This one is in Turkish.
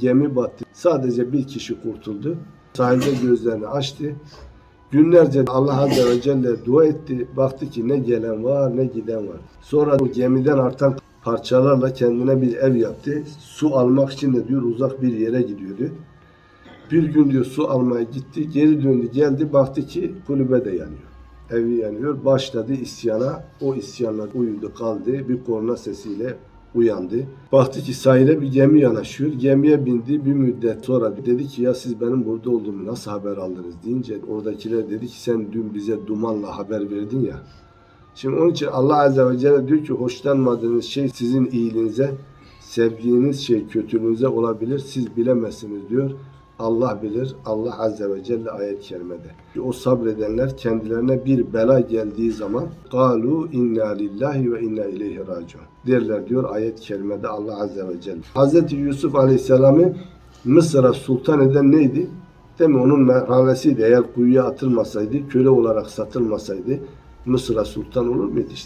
gemi battı. Sadece bir kişi kurtuldu. Sahilde gözlerini açtı. Günlerce Allah Azze ve Celle dua etti. Baktı ki ne gelen var ne giden var. Sonra o gemiden artan parçalarla kendine bir ev yaptı. Su almak için de diyor uzak bir yere gidiyordu. Bir gün diyor su almaya gitti. Geri döndü geldi baktı ki kulübe de yanıyor. Evi yanıyor. Başladı isyana. O isyanla uyudu kaldı. Bir korna sesiyle uyandı. Baktı ki sahile bir gemi yanaşıyor. Gemiye bindi. Bir müddet sonra dedi ki ya siz benim burada olduğumu nasıl haber aldınız deyince oradakiler dedi ki sen dün bize dumanla haber verdin ya. Şimdi onun için Allah Azze ve Celle diyor ki hoşlanmadığınız şey sizin iyiliğinize, sevdiğiniz şey kötülüğünüze olabilir. Siz bilemezsiniz diyor. Allah bilir. Allah Azze ve Celle ayet-i kerimede. O sabredenler kendilerine bir bela geldiği zaman galu inna lillahi ve inna ileyhi raciun derler diyor ayet-i kerimede Allah Azze ve Celle. Hazreti Yusuf Aleyhisselam'ı Mısır'a sultan eden neydi? Değil mi? Onun merhamesiydi. Eğer kuyuya atılmasaydı, köle olarak satılmasaydı Mısır'a sultan olur muydu?